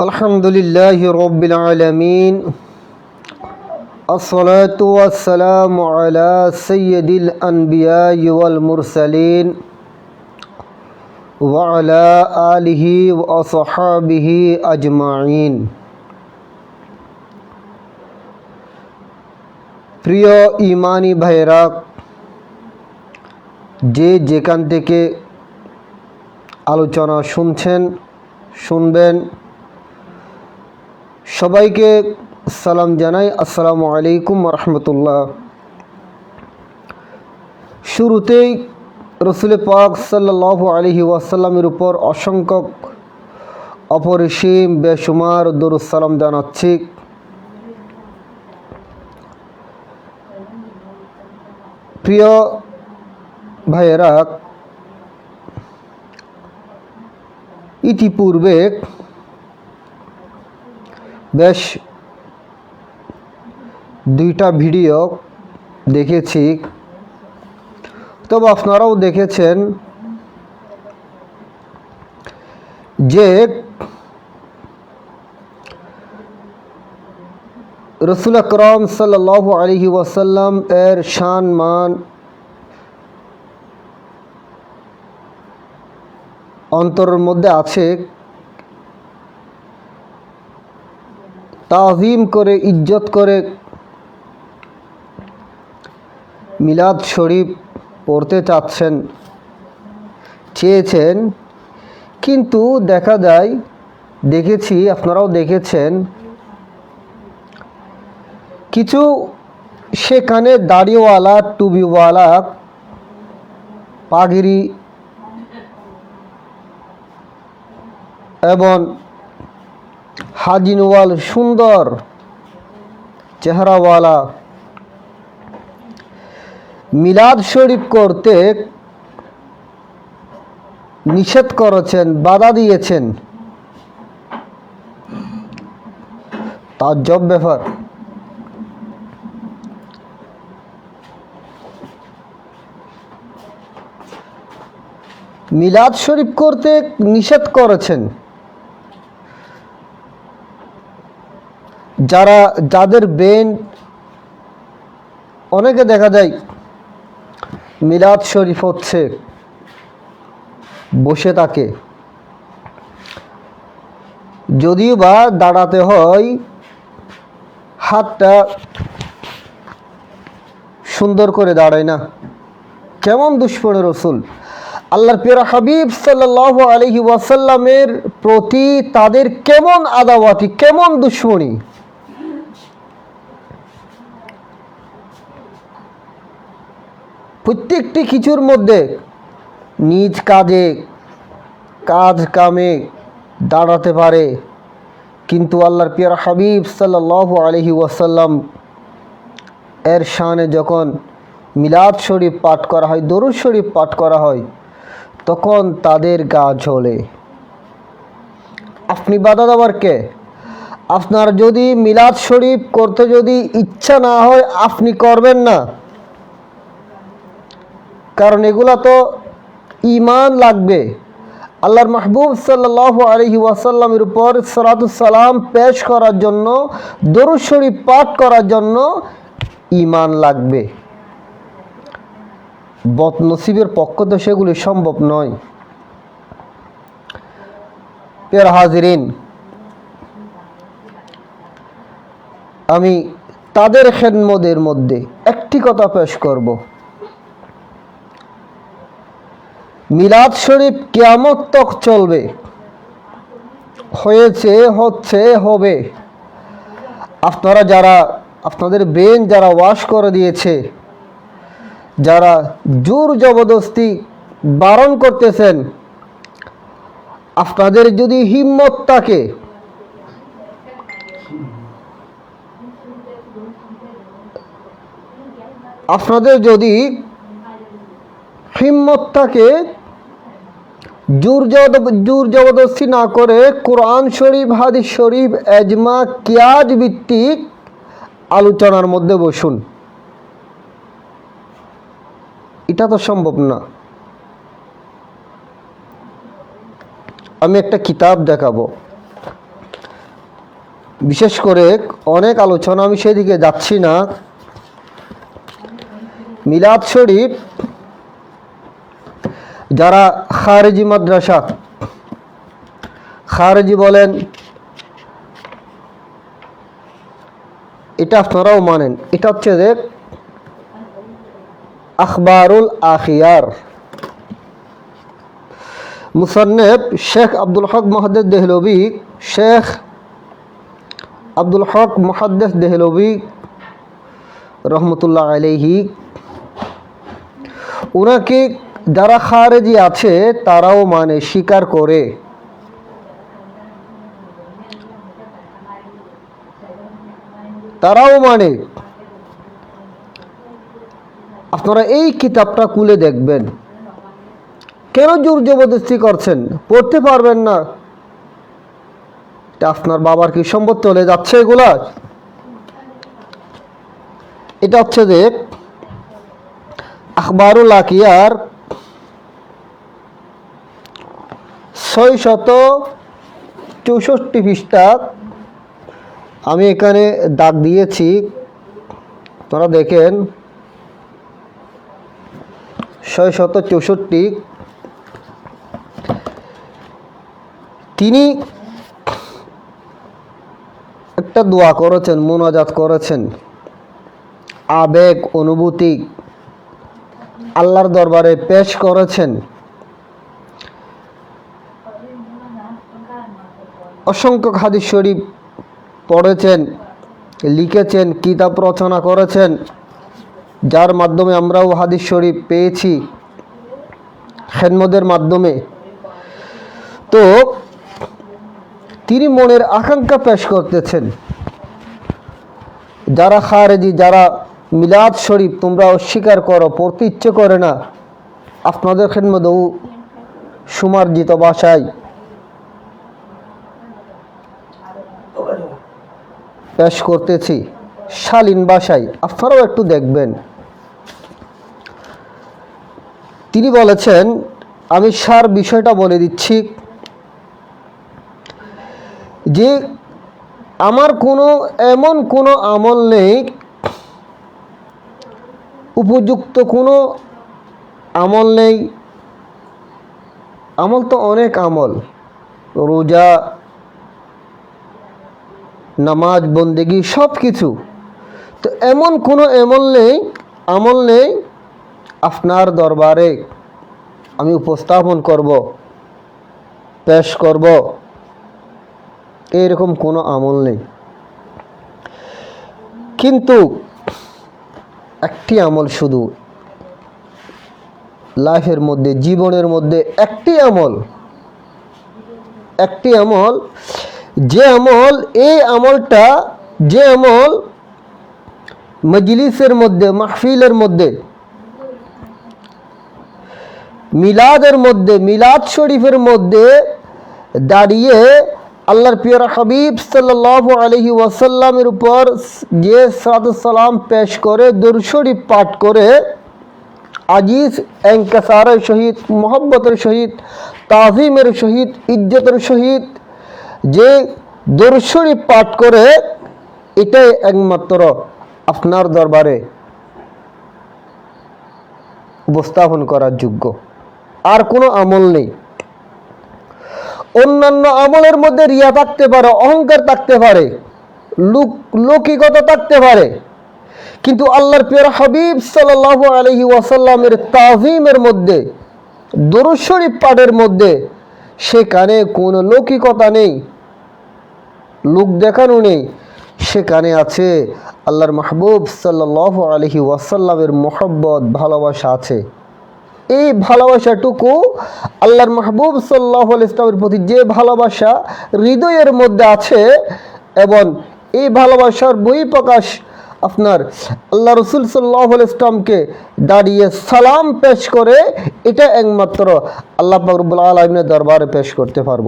الحمد لله رب العالمين الصلاة والسلام على سيد الأنبياء والمرسلين وعلى آله وأصحابه أجمعين প্রিয় ইমানি ভাইরা যে যেখান থেকে আলোচনা শুনছেন শুনবেন সবাইকে সালাম জানাই। আসসালামু আলাইকুম রহমতুল্লাহ শুরুতেই রসুল পাক সাল্লাহ আলহি ওয়াসাল্লামের উপর অসংখ্য অপরিসীম বেসুমার দরুসালাম জানাচ্ছি। প্রিয় ভাইয়েরা, ইতিপূর্বে বেশ, দুইটা ভিডিও দেখেছি। তবে আপনারাও দেখেছেন যে রসুল আকরম সাল্লাহ আলহি ওয়াসাল্লাম এর শান, মান অন্তরের মধ্যে আছে। তাজিম করে, ইজ্জত করে মিলাদ শরীফ পড়তে চাচ্ছেন, চেয়েছেন। কিন্তু দেখা যায়, দেখেছি, আপনারাও দেখেছেন, কিছু সেখানে দাড়িওয়ালা টুবিওয়ালা পাগিরি এবং হাজিনওয়াল সুন্দর চেহারাওয়ালা। মিলাদ শরীফ করতে নিষেধ করেছেন, বাধা দিয়েছেন। তার জব ব্যাপার। মিলাদ শরীফ করতে নিষেধ করেছেন। যারা, যাদের ব্রেন অনেকে দেখা যায় মিলাদ শরীফ হচ্ছে, বসে থাকে। যদিও বা দাঁড়াতে হয়, হাতটা সুন্দর করে দাঁড়ায় না। কেমন দুষ্পণের রসুল। আল্লাহর পেরা হাবিব সাল্লাহ আলহি ওয়াসাল্লামের প্রতি তাদের কেমন আদাওয়াতি, কেমন দুশ্মনী। প্রত্যেকটি কিছুর মধ্যে নিজ কাজে, কাজ কামে দাঁড়াতে পারে। কিন্তু আল্লাহর পিয়ার হাবিব সাল্লাহ আলহি ওয়াসাল্লাম এর শানে যখন মিলাদ শরীফ পাঠ করা হয়, দরুদ শরীফ পাঠ করা হয়, তখন তাদের গা ঝোলে আপনি বাধা দেওয়ার কে? আপনার যদি মিলাদ শরীফ করতে যদি ইচ্ছা না হয়, আপনি করবেন না। কারণ এগুলা তো ইমান লাগবে। আল্লাহর মাহবুব সাল্লাহ আলহি ওয়াসাল্লামের উপর সালাতুসালাম পেশ করার জন্য, দরুদ শরীফ পাঠ করার জন্য ইমান লাগবে। বদনসিবের পক্ষ তো সেগুলি সম্ভব নয়। পের হাজিরিন, আমি তাদের খেদমদের মধ্যে একটি কথা পেশ করব। মিলাদ শরীফ কেয়ামত তক চলবে। হয়েছে, হচ্ছে, হবে। আপনারা যারা, আপনাদের ব্রেন যারা ওয়াশ করে দিয়েছে, যারা জোর জবরদস্তি বারণ করতেছেন, আপনাদের যদি হিম্মত থাকে, আপনাদের যদি হিম্মত থাকে জোর জোর জবরদস্তি না করে কোরআন শরীফ, হাদিস শরীফ, এজমা কিয়াজ ভিত্তিক আলোচনার মধ্যে বসুন। এটা তো সম্ভব না। আমি একটা কিতাব দেখাবো। বিশেষ করে অনেক আলোচনা আমি সেদিকে যাচ্ছি না। মিলাদ শরীফ যারা খারেজি মাদ্রাসা, খারেজি বলেন, এটা আপনারাও মানেন। এটা হচ্ছে যে আখবারুল আখিয়ার। মুসান্নেব শেখ আব্দুল হক মহাদ্দেদ দেহলবি, শেখ আব্দুল হক মহাদ্দেস দেহলবি রহমতুল্লাহ আলহি ওনাকে যারা খারেজি আছে, তারাও মানে স্বীকার করে। তারাও মানে। আপনারা এই কিতাবটা কুলে দেখবেন। কেন জোর জবরদস্তি করছেন? পড়তে পারবেন না। আপনার বাবার কি সম্পদ চলে যাচ্ছে এগুলা? এটা হচ্ছে যে, আখবারুল আকিয়ার ছয় শত চৌষট্টি পৃষ্ঠা আমি এখানে দাগ দিয়েছি। তোরা দেখেন ছয় শত চৌষট্টি। তিনি একটা দোয়া করেছেন, মোনাজাত করেছেন। আবেগ, অনুভূতি আল্লাহর দরবারে পেশ করেছেন। অসংখ্য হাদিস শরীফ পড়েছেন, লিখেছেন, কিতাব রচনা করেছেন, যার মাধ্যমে আমরাও হাদিস শরীফ পেয়েছি খেদমদের মাধ্যমে। তো, তিনি মনের আকাঙ্ক্ষা পেশ করতেছেন। যারা খারেজি, যারা মিলাদ শরীফ তোমরা অস্বীকার করো, পড়তে ইচ্ছে করে না, আপনাদের খেদমতেও সুমার্জিত ভাষায় পেশ করতেছি। শালীন ভাষায় আপনারাও একটু দেখবেন। তিনি বলেছেন, আমি সার বিষয়টা বলে দিচ্ছি যে, আমার কোনো, এমন কোনো আমল নেই, উপযুক্ত কোনো আমল নেই। আমল তো অনেক আমল। রোজা নামাজ, বন্দেগি সব কিছু তো এমন কোনো আমল নেই আমল নেই আপনার দরবারে। আমি উপস্থাপন করব, পেশ করব। এরকম কোনো আমল নেই। কিন্তু একটি আমল শুধু, লাইফের মধ্যে, জীবনের মধ্যে একটি আমল একটি আমল যে আমল, এই আমলটা যে আমল মজলিসের মধ্যে, মাহফিলের মধ্যে, মিলাদের মধ্যে, মিলাদ শরীফের মধ্যে দাঁড়িয়ে আল্লাহর পিয়র হাবিব সাল্লাহ আলহি ওয়াসাল্লামের উপর যে সালাম পেশ করে দুরশরীফ পাঠ করে, আজিজ এঙ্কাসারের সহিত, মোহব্বতের সহিত, তাজিমের সহিত, ইজ্জতের সহিত যে দর্শরীফ পাঠ করে, এটাই একমাত্র আপনার দরবারে উপস্থাপন করার যোগ্য। আর কোনো আমল নেই। অন্যান্য আমলের মধ্যে রিয়া থাকতে পারে, অহংকার থাকতে পারে, লোক, লৌকিকতা থাকতে পারে। কিন্তু আল্লাহর পিয়র হাবিব সাল্লাহ আলহি ওয়াসাল্লামের তাজিমের মধ্যে দরুদ পাঠের মধ্যে সেখানে কোনো লৌকিকতা নেই, লোক দেখানো নেই। সেখানে আছে আল্লাহর মাহবুব সাল্লাহ আলহি ওয়াসাল্লামের মোহব্বত, ভালোবাসা আছে। এই ভালোবাসাটুকু আল্লাহর মাহবুব সাল্লাহ ইসলামের প্রতি যে ভালোবাসা, হৃদয়ের মধ্যে আছে, এবং এই ভালোবাসার বই প্রকাশ আপনার আল্লাহ রসুল সাল্লাহ ইসলামকে দাঁড়িয়ে সালাম পেশ করে এটা একমাত্র আল্লাহ পাকরবুল আলমিনের দরবারে পেশ করতে পারব।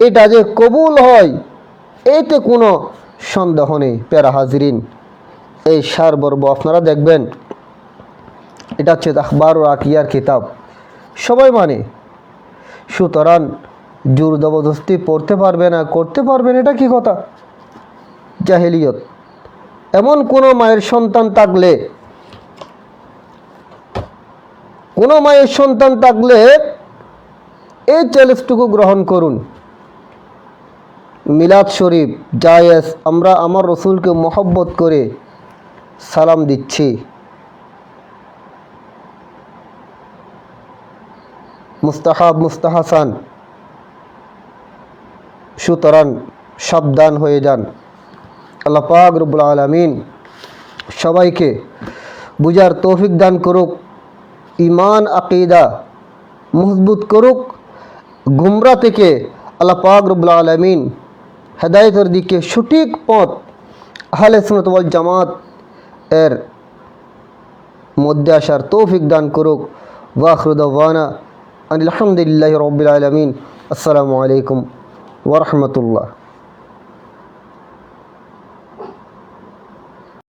এটা যে কবুল হয়, এতে কোনো সন্দেহ নেই, প্যারা হাজরিন। এই সার বর্ব আপনারা দেখবেন। এটা হচ্ছে আখবর ও আকিয়ার কিতাব। সবাই মানে? সুতরাং জোর জবরদস্তি পড়তে পারবে না, করতে পারবে না, এটা কি কথা? জাহেলিয়ত। এমন কোনো মায়ের সন্তান থাকলে, কোনো মায়ের সন্তান থাকলে এই চ্যালেঞ্জটুকু গ্রহণ করুন। মিলাদ শরীফ জায়েজ, আমরা আমার রসুলকে মহব্বত করে সালাম দিচ্ছি। মুস্তাহাব মুস্তাহাসান, সুতরাং সাবধান হয়ে যান। আল্লাহ পাক রব্বুল আলমিন সবাইকে বুঝার তৌফিক দান করুক ইমান আকিদা মজবুত করুক, গুমরা থেকে আল্লাহ পাক রব্বুল আলমিন হেদায়তের দিকে সঠিক পথ আহলে সুনত জামাত এর মধ্যে আসার তৌফিক দান করুক। ওয়াখরুদ্দানা আলহামদুলিল্লাহ রবিল আলমিন। আসসালামু আলাইকুম ওরহমতুল্লাহ